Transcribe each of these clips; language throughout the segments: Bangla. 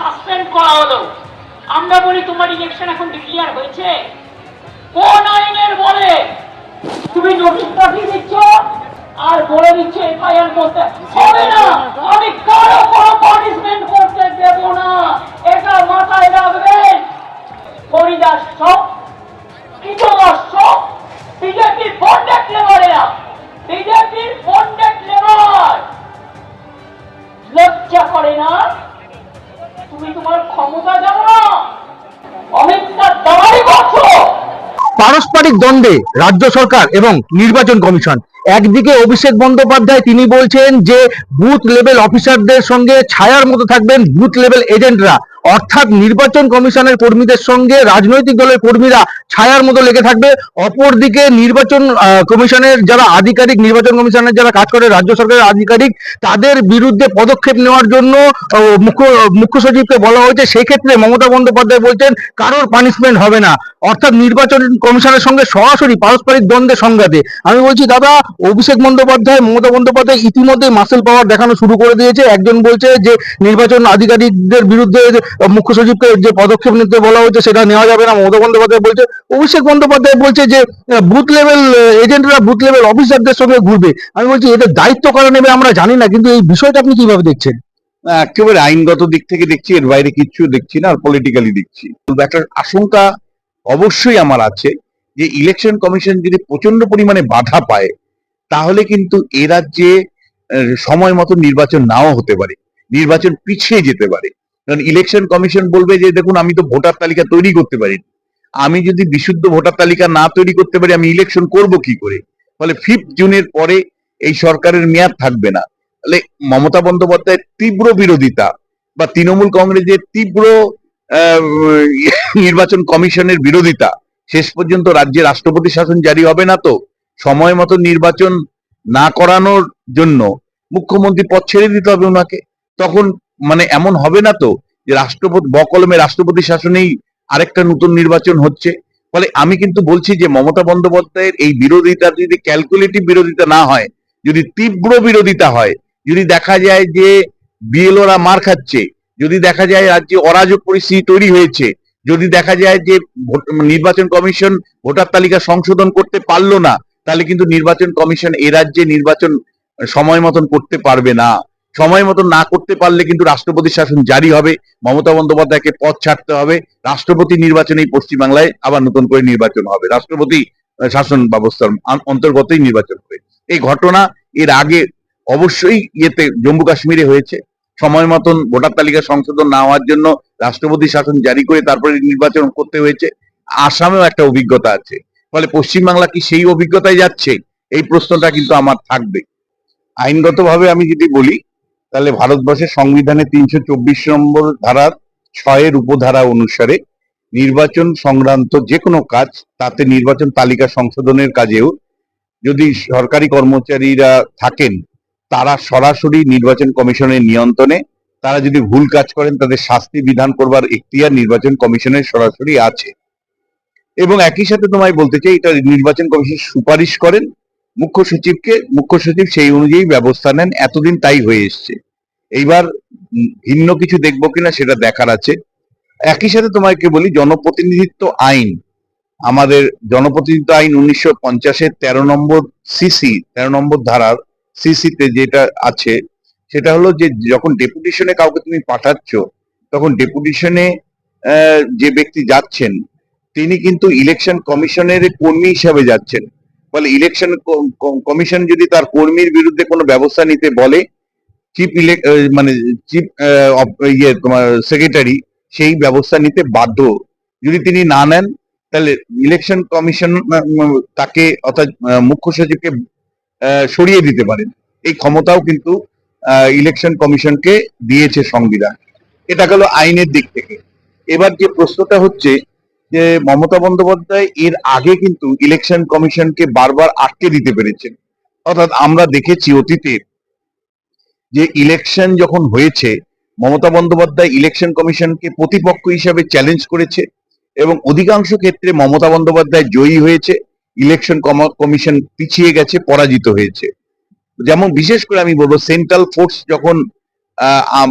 সাসপেন্ড করা হলো আমরা বলি, তোমার ইলেকশন এখন ডিক্লিয়ার হয়েছে? কোন আইনের বলে, তুমি নোটিশ পাঠিয়ে দিচ্ছ আর বলে দিচ্ছ, এফআইআর করতে হবে না। আমি কারও কোনো পানিশমেন্ট করতে পারস্পরিক দ্বন্দ্বে রাজ্য সরকার এবং নির্বাচন কমিশন। একদিকে অভিষেক বন্দ্যোপাধ্যায় তিনি বলছেন যে বুথ লেভেল অফিসারদের সঙ্গে ছায়ার মতো থাকবেন বুথ লেভেল এজেন্টরা। অর্থাৎ নির্বাচন কমিশনের কর্মীদের সঙ্গে রাজনৈতিক দলের কর্মীরা ছায়ার মতো লেগে থাকবে। অপরদিকে নির্বাচন কমিশনের যারা আধিকারিক, নির্বাচন কমিশনের যারা কাজ করে, রাজ্য সরকারের আধিকারিক, তাদের বিরুদ্ধে পদক্ষেপ নেওয়ার জন্য মুখ্য মুখ্য সচিবকে বলা হয়েছে। সেক্ষেত্রে মমতা বন্দ্যোপাধ্যায় বলছেন, কারোর পানিশমেন্ট হবে না। অর্থাৎ নির্বাচন কমিশনের সঙ্গে সরাসরি পারস্পরিক দ্বন্দ্বের সংঘাতে। আমি বলছি, দাদা অভিষেক বন্দ্যোপাধ্যায়, মমতা বন্দ্যোপাধ্যায় ইতিমধ্যে মাসেল পাওয়ার দেখানো শুরু করে দিয়েছে। একজন বলছে যে, নির্বাচন আধিকারিকদের বিরুদ্ধে মুখ্য সচিবকে যে পদক্ষেপ নিতে বলা হয়েছে সেটা নেওয়া যাবে না। মমতা বন্দ্যোপাধ্যায় বলছে, অভিষেক বন্দ্যোপাধ্যায় বলছে যে বুথ লেভেল এজেন্টরা বুথ লেভেল অফিসারদের সঙ্গে ঘুরবে। আমি বলছি, এদের দায়িত্ব কারা নেবে আমরা জানি না, কিন্তু এই বিষয়টা আপনি কীভাবে দেখছেন? একেবারে আইনগত দিক থেকে দেখছি, এর বাইরে কিচ্ছু দেখছি না, আর পলিটিক্যালি দেখছি। একটা আশঙ্কা অবশ্যই আমার আছে যে ইলেকশন কমিশন যদি প্রচণ্ড পরিমাণে বাধা পায় তাহলে কিন্তু এ রাজ্যে সময় মতো নির্বাচন নাও হতে পারে। নির্বাচন পিছিয়ে যেতে পারে। কারণ ইলেকশন কমিশন বলবে যে, দেখুন, আমি তো ভোটার তালিকা তৈরি করতে পারি আমি যদি বিশুদ্ধ ভোটার তালিকা না তৈরি করতে পারি, আমি ইলেকশন করব কি করে? ফলে ফিফথ জুনের পরে এই সরকারের মেয়াদ থাকবে না। তাহলে মমতা বন্দ্যোপাধ্যায়ের তীব্র বিরোধিতা বা তৃণমূল কংগ্রেসের তীব্র নির্বাচন কমিশনের বিরোধিতা, শেষ পর্যন্ত রাজ্যে রাষ্ট্রপতি শাসন জারি হবে না তো? সময় মতো নির্বাচন না করানোর জন্য মুখ্যমন্ত্রী পদ ছেড়ে দিতে হবে ওনাকে তখন মানে এমন হবে না তো যে রাষ্ট্রপতি, বকলমে রাষ্ট্রপতি শাসনেই আরেকটা নতুন নির্বাচন হচ্ছে। ফলে আমি কিন্তু বলছি যে মমতা বন্দ্যোপাধ্যায়ের এই বিরোধিতা যদি ক্যালকুলেটিভ বিরোধিতা না হয়, যদি তীব্র বিরোধিতা হয়, যদি দেখা যায় যে বিএলওরা মার খাচ্ছে, যদি দেখা যায় রাজ্যে অরাজক পরিস্থিতি তৈরি হয়েছে, যদি দেখা যায় যে নির্বাচন কমিশন ভোটার তালিকা সংশোধন করতে পারল না তাহলে কিন্তু নির্বাচন কমিশন এ রাজ্যে নির্বাচন সময় মতন করতে পারবে না। সময় মতন না করতে পারলে কিন্তু রাষ্ট্রপতি শাসন জারি হবে, মমতা বন্দ্যোপাধ্যায়কে পথ ছাড়তে হবে, রাষ্ট্রপতি নির্বাচনেই পশ্চিমবাংলায় আবার নতুন করে নির্বাচন হবে। রাষ্ট্রপতি শাসন ব্যবস্থার অন্তর্গতই নির্বাচন হবে। এই ঘটনা এর আগে অবশ্যই ইয়েতে জম্মু কাশ্মীরে হয়েছে। সময় মতন ভোটার তালিকা সংশোধন না হওয়ার জন্য রাষ্ট্রপতি শাসন জারি করে তারপরে নির্বাচন করতে হয়েছে। আসামেও একটা অভিজ্ঞতা আছে। ফলে পশ্চিমবাংলা কি সেই অভিজ্ঞতায় যাচ্ছে? এই প্রশ্নটা কিন্তু আমার থাকবে। আইনগতভাবে আমি যদি বলি, তাহলে ভারতবর্ষের সংবিধানে তিনশো চব্বিশ নম্বর ধারার ছয়ের উপধারা অনুসারে নির্বাচন সংক্রান্ত যে কোনো কাজ, তাতে নির্বাচন তালিকা সংশোধনের কাজেও যদি সরকারি কর্মচারীরা থাকেন, তারা সরাসরি নির্বাচন কমিশনের নিয়ন্ত্রণে, তারা যদি ভুল কাজ করেন, তাদের শাস্তি বিধান করবার এখতিয়ার নির্বাচন কমিশনের সরাসরি আছে। এবং একই সাথে তোমায় বলতে চাই, এটা নির্বাচন কমিশন সুপারিশ করেন। মুখ্য সচিবকে, মুখ্য সচিব সেই অনুযায়ী ব্যবস্থা নেন, এতদিন তাই হয়ে এসছে। এইবার ভিন্ন কিছু দেখব কিনা সেটা দেখার আছে। একই সাথে তোমাকে বলি, জনপ্রতিনিধিত্ব আইন। আমাদের জনপ্রতিনিধিত্ব আইন উনিশশো পঞ্চাশের তেরো নম্বর সিসি, তেরো নম্বর ধারার সিসিতে যেটা আছে, সেটা হলো যে যখন ডেপুটেশনে কাউকে তুমি পাঠাচ্ছ, তখন ডেপুটেশনে যে ব্যক্তি যাচ্ছেন তিনি কিন্তু ইলেকশন কমিশনের কর্মী হিসাবে যাচ্ছেন। ফলে ইলেকশন কমিশন যদি তার কর্মীর বিরুদ্ধে কোনো ব্যবস্থা নিতে বলে চিফ মানে চিফ ইয়ে তোমার সেক্রেটারি সেই ব্যবস্থা নিতে বাধ্য। যদি তিনি না নেন, তাহলে ইলেকশন কমিশন তাকে অর্থাৎ মুখ্য সচিবকে সরিয়ে দিতে পারেন। এই ক্ষমতাও কিন্তু ইলেকশন কমিশনকে দিয়েছে সংবিধান। এটা গেল আইনের দিক থেকে। এবার যে প্রশ্নটা হচ্ছে যে মমতা বন্দ্যোপাধ্যায় এর আগে কিন্তু ইলেকশন কমিশনকে বারবার আটকে দিতে পেরেছেন। অর্থাৎ আমরা দেখেছি অতীতে যে ইলেকশন যখন হয়েছে, মমতা বন্দ্যোপাধ্যায় ইলেকশন কমিশনকে প্রতিপক্ষ হিসাবে চ্যালেঞ্জ করেছে এবং অধিকাংশ ক্ষেত্রে মমতা বন্দ্যোপাধ্যায় জয়ী হয়েছে ইলেকশন কমিশন পিছিয়ে গেছে, পরাজিত হয়েছে। যেমন বিশেষ করে আমি বলব সেন্ট্রাল ফোর্স যখন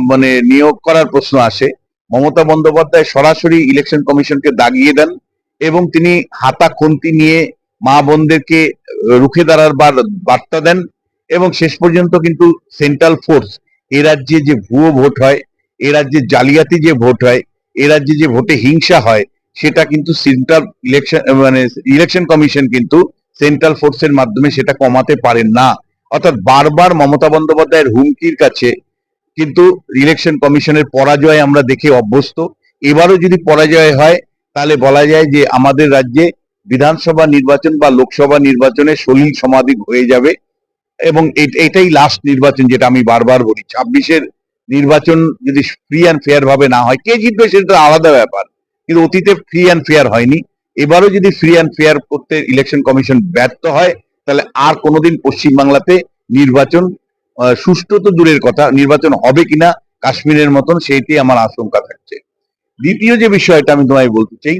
মানে নিয়োগ করার প্রশ্ন আসে মমতা বন্দ্যোপাধ্যায় সরাসরি ইলেকশন কমিশনকে দাগিয়ে দেন এবং তিনি হাতা খুন্তি নিয়ে মা বোনদেরকে রুখে দাঁড়ার বার- বার্তা দেন এবং শেষ পর্যন্ত কিন্তু সেন্ট্রাল ফোর্স এ রাজ্যে যে ভুয়ো ভোট হয়, এ রাজ্যে জালিয়াতি যে ভোট হয়, এ রাজ্যে যে ভোটে হিংসা হয়, সেটা কিন্তু সেন্ট্রাল ইলেকশন মানে ইলেকশন কমিশন কিন্তু সেন্ট্রাল ফোর্সের মাধ্যমে সেটা কমাতে পারেন না। অর্থাৎ বারবার মমতা বন্দ্যোপাধ্যায়ের হুমকির কাছে কিন্তু ইলেকশন কমিশনের পরাজয় আমরা দেখে অভ্যস্ত। এবারও যদি পরাজয় হয়, তাহলে বলা যায় যে আমাদের রাজ্যে বিধানসভা নির্বাচন বা লোকসভা নির্বাচনে সলিল সমাধি হয়ে যাবে এবং এটাই লাস্ট নির্বাচন যেটা আমি বারবার বলি। ছাব্বিশের নির্বাচন যদি ফ্রি অ্যান্ড ফেয়ার ভাবে না হয়, কে জিতবে সেটা আলাদা ব্যাপার। কিন্তু অতীতে ফ্রি অ্যান্ড ফেয়ার হয়নি। এবারও যদি ফ্রি অ্যান্ড ফেয়ার করতে ইলেকশন কমিশন ব্যর্থ হয়, তাহলে আর কোনোদিন পশ্চিমবাংলাতে নির্বাচন সুষ্ঠু তো দূরের কথা, নির্বাচন হবে কিনা কাশ্মীরের মতন সেইটি আমার আশঙ্কা থাকছে। দ্বিতীয় যে বিষয়টা আমি তোমায় বলতে চাই,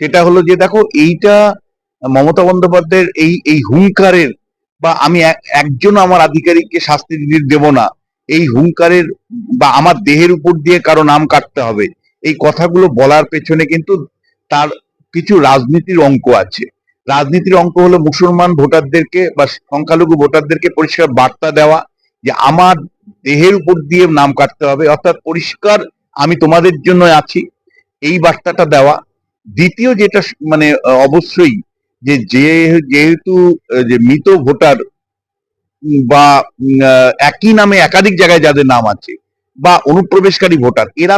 সেটা হলো যে দেখো, এইটা মমতা বন্দ্যোপাধ্যায়ের এই এই হুঙ্কারের বা আমি এক- একজন আমার আধিকারিককে শাস্তি দেব না, এই হুঙ্কারের বা আমার দেহের উপর দিয়ে কারও নাম কাটতে হবে, এই কথাগুলো বলার পেছনে কিন্তু তার কিছু রাজনীতির অঙ্ক আছে। রাজনীতির অঙ্ক হলো মুসলমান ভোটারদেরকে বা সংখ্যালঘু ভোটারদেরকে পরিষ্কার বার্তা দেওয়া যে আমার দেহের উপর দিয়ে নাম কাটতে হবে, অর্থাৎ পরিষ্কার আমি তোমাদের জন্য আছি, এই বার্তাটা দেওয়া। দ্বিতীয় যেটা মানে অবশ্যই যে যেহেতু যে মৃত ভোটার বা একই নামে একাধিক জায়গায় যাদের নাম আছে, বা অনুপ্রবেশকারী ভোটার, এরা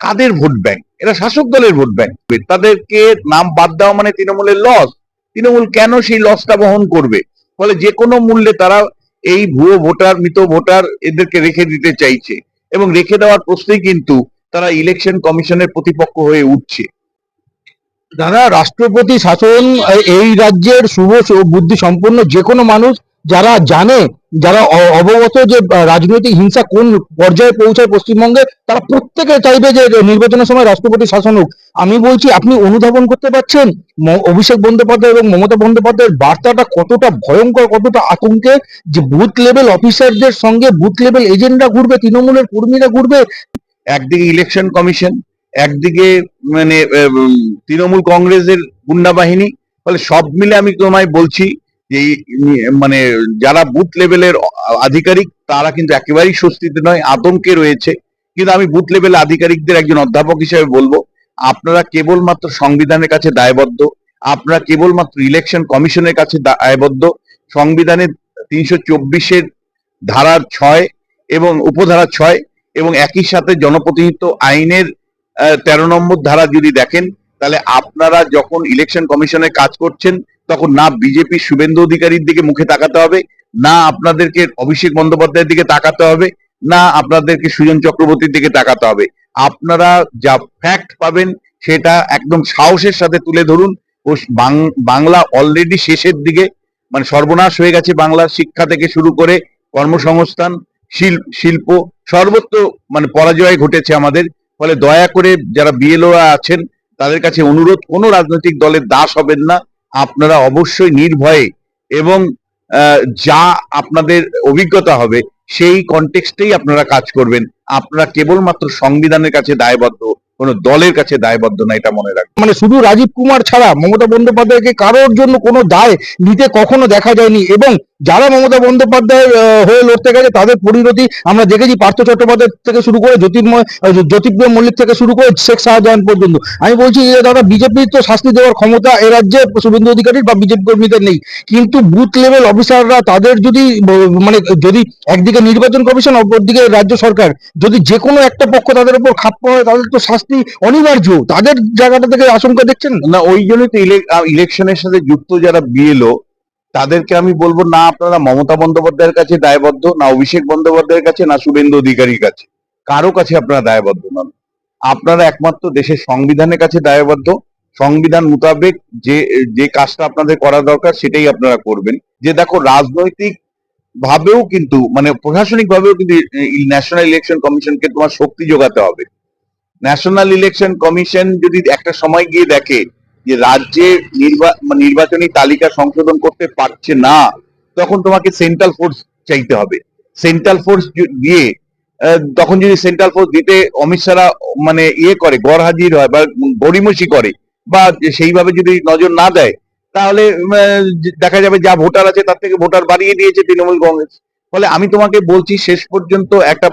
কাদের ভোট ব্যাংক? এরা শাসক দলের ভোট ব্যাংক। তাদেরকে নাম বাদ দেওয়া মানে তৃণমূলের লস তৃণমূল কেন সেই লসটা বহন করবে? ফলে যে কোনো মূল্যে তারা এই ভুয়ো ভোটার, মৃত ভোটার এদেরকে রেখে দিতে চাইছে। এবং রেখে দেওয়ার প্রশ্নেই কিন্তু তারা ইলেকশন কমিশনের প্রতিপক্ষ হয়ে উঠছে। দাদা, রাষ্ট্রপতি শাসন এই রাজ্যের শুভ বুদ্ধি সম্পন্ন যে কোনো মানুষ যারা জানে, যারা অবগত যে রাজনৈতিক হিংসা কোন পর্যায়ে পৌঁছায় পশ্চিমবঙ্গে, তারা প্রত্যেকে চাইবে যে নির্বাচনের সময় রাষ্ট্রপতি শাসন হোক। আমি বলছি, আপনি অনুধাবন করতে পারছেন? অভিষেক বন্দ্যোপাধ্যায় এবং মমতা বন্দ্যোপাধ্যায়ের বার্তাটা কতটা ভয়ঙ্কর, কতটা আতঙ্কে যে বুথ লেভেল অফিসারদের সঙ্গে, বুথ লেভেল এজেন্টরা ঘুরবে, তৃণমূলের কর্মীরা ঘুরবে। একদিকে ইলেকশন কমিশন, একদিকে মানে তৃণমূল কংগ্রেসের গুন্ডা বাহিনী। ফলে সব মিলে আমি তোমায় বলছি এই, মানে যারা বুথ লেভেলের আধিকারিক তারা কিন্তু একেবারেই স্বস্তিতে নয় আতঙ্কে রয়েছে। কিন্তু আমি বুথ লেভেল আধিকারিকদের একজন অধ্যাপক হিসেবে বলব আপনারা কেবলমাত্র সংবিধানের কাছে দায়বদ্ধ আপনারা কেবলমাত্র ইলেকশন কমিশনের কাছে দায়বদ্ধ সংবিধানের তিনশো চব্বিশের ধারার ছয় এবং উপধারা ছয় এবং একই সাথে জনপ্রতিনিধিত্ব আইনের তেরো নম্বর ধারা যদি দেখেন তাহলে আপনারা যখন ইলেকশন কমিশনে কাজ করছেন তখন না বিজেপি শুভেন্দু অধিকারীর দিকে মুখে তাকাতে হবে, না আপনাদেরকে অভিষেক বন্দ্যোপাধ্যায়ের দিকে তাকাতে হবে, না আপনাদেরকে সুজন চক্রবর্তীর দিকে তাকাতে হবে। আপনারা যা ফ্যাক্ট পাবেন সেটা একদম সাহসের সাথে তুলে ধরুন। ও বাংলা অলরেডি শেষের দিকে মানে সর্বনাশ হয়ে গেছে বাংলার শিক্ষা থেকে শুরু করে কর্মসংস্থান, শিল- শিল্প, সর্বত্র মানে পরাজয় ঘটেছে আমাদের। ফলে দয়া করে যারা বিএলওরা আছেন, তাদের কাছে অনুরোধ, কোনো রাজনৈতিক দলের দাস হবেন না। আপনারা অবশ্যই নির্ভয়ে এবং যা আপনাদের অভিজ্ঞতা হবে, সেই কন্টেক্সটেই আপনারা কাজ করবেন। আপনারা কেবলমাত্র সংবিধানের কাছে দায়বদ্ধ। কোনো দলের কাছে দায়বদ্ধ না এটা মনে রাখবেন। মানে শুধু রাজীব কুমার ছাড়া মমতা বন্দ্যোপাধ্যায়কে কারোর জন্য কোনো দায় নিতে কখনো দেখা যায়নি এবং যারা মমতা বন্দ্যোপাধ্যায়ের আহ, হয়ে লড়তে গেছে তাদের পরিণতি আমরা দেখেছি পার্থ চট্টোপাধ্যায় থেকে শুরু করে জ্যোতির্ময় জ্যোতিপ্রিয় মল্লিক থেকে শুরু করে শেখ শাহজাহান পর্যন্ত। আমি বলছি যে দাদা বিজেপির তো শাস্তি দেওয়ার ক্ষমতা এ রাজ্যে শুভেন্দু অধিকারীর বা বিজেপি কর্মীদের নেই। কিন্তু বুথ লেভেল অফিসাররা তাদের যদি মানে যদি একদিকে নির্বাচন কমিশন অপরদিকে রাজ্য সরকার যদি যে কোনো একটা পক্ষ তাদের উপর খাপ হয় তাদের তো শাস্তি অনিবার্য। তাদের জায়গাটা থেকে আশঙ্কা দেখছেন? না, ওই জন্যই তো ইলেকশনের সাথে যুক্ত যারা বিএলও, তাদেরকে আমি বলব, না আপনারা মমতা বন্দ্যোপাধ্যায়ের কাছে দায়বদ্ধ, না অভিষেক বন্দ্যোপাধ্যায়ের কাছে, না শুভেন্দু অধিকারীর কাছে। কারও কাছে আপনারা দায়বদ্ধ নন। আপনারা একমাত্র দেশের সংবিধানের কাছে দায়বদ্ধ। সংবিধান মোতাবেক যে যে কাজটা আপনাদের করা দরকার, সেটাই আপনারা করবেন। যে দেখো, রাজনৈতিক ভাবেও কিন্তু মানে প্রশাসনিক ভাবেও কিন্তু ন্যাশনাল ইলেকশন কমিশনকে তোমার শক্তি যোগাতে হবে। ন্যাশনাল ইলেকশন কমিশন যদি একটা সময় গিয়ে দেখে যে রাজ্যে নির্বা- নির্বাচনী তালিকা সংশোধন করতে পারছে না, তখন তোমাকে সেন্ট্রাল ফোর্স চাইতে হবে। সেন্ট্রাল ফোর্স দিয়ে তখন যদি সেন্ট্রাল ফোর্স দিতে অমিত শাহরা মানে ইয়ে করে, গড় হাজির হয় বা গড়িমসি করে, বা সেইভাবে যদি নজর না দেয়, তাহলে দেখা যাবে যা ভোটার আছে তার থেকে ভোটার বাড়িয়ে দিয়েছে তৃণমূল কংগ্রেস। ফলে আমি তোমাকে বলছি শেষ পর্যন্ত একটা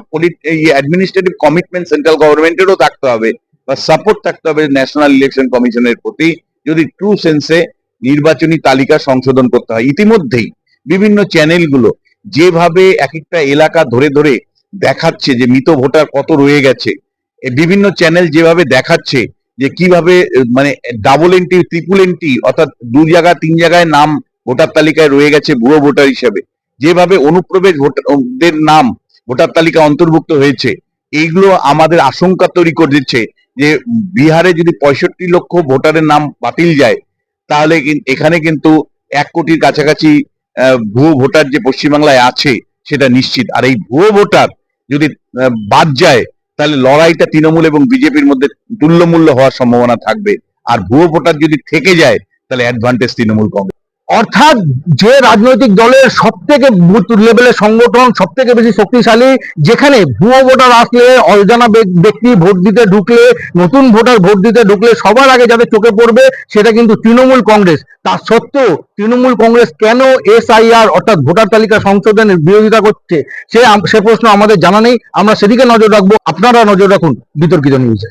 অ্যাডমিনিস্ট্রেটিভ কমিটমেন্ট সেন্ট্রাল গভর্নমেন্টেরও থাকতে হবে বা সাপোর্ট থাকতে হবে ন্যাশনাল ইলেকশন কমিশনের প্রতি যদি ট্রু সেন্সে নির্বাচনী তালিকা সংশোধন করতে হয়। ইতিমধ্যেই বিভিন্ন চ্যানেলগুলো যেভাবে এক একটা এলাকা ধরে ধরে দেখাচ্ছে যে মৃত ভোটার কত রয়ে গেছে বিভিন্ন চ্যানেল যেভাবে দেখাচ্ছে যে কীভাবে মানে ডাবল এন্ট্রি ট্রিপল এন্ট্রি অর্থাৎ দু জায়গা তিন জায়গায় নাম ভোটার তালিকায় রয়ে গেছে বুড়ো ভোটার হিসেবে যেভাবে অনুপ্রবেশ ভোটারদের নাম, ভোটার তালিকা অন্তর্ভুক্ত হয়েছে, এইগুলো আমাদের আশঙ্কা তৈরি করে দিচ্ছে যে বিহারে যদি পঁয়ষট্টি লক্ষ ভোটারের নাম বাতিল যায়, তাহলে এখানে কিন্তু এক কোটির কাছাকাছি ভুয়ো ভোটার যে পশ্চিমবাংলায় আছে, সেটা নিশ্চিত। আর এই ভুয়ো ভোটার যদি বাদ যায়, তাহলে লড়াইটা তৃণমূল এবং বিজেপির মধ্যে তুল্যমূল্য হওয়ার সম্ভাবনা থাকবে। আর ভুয়ো ভোটার যদি থেকে যায়, তাহলে অ্যাডভান্টেজ তৃণমূল কংগ্রেস। অর্থাৎ যে রাজনৈতিক দলের সব থেকে বুথ লেভেলের সংগঠন সব থেকে বেশি শক্তিশালী, যেখানে ভুয়ো ভোটার আসলে, অজানা ব্যক্তি ভোট দিতে ঢুকলে, নতুন ভোটার ভোট দিতে ঢুকলে সবার আগে যাদের চোখে পড়বে, সেটা কিন্তু তৃণমূল কংগ্রেস। তার সত্ত্বেও তৃণমূল কংগ্রেস কেন এসআইআর, অর্থাৎ ভোটার তালিকা সংশোধনের বিরোধিতা করছে? সে সে প্রশ্ন আমাদের জানা নেই। আমরা সেদিকে নজর রাখব। আপনারা নজর রাখুন বিতর্কিত নিউজে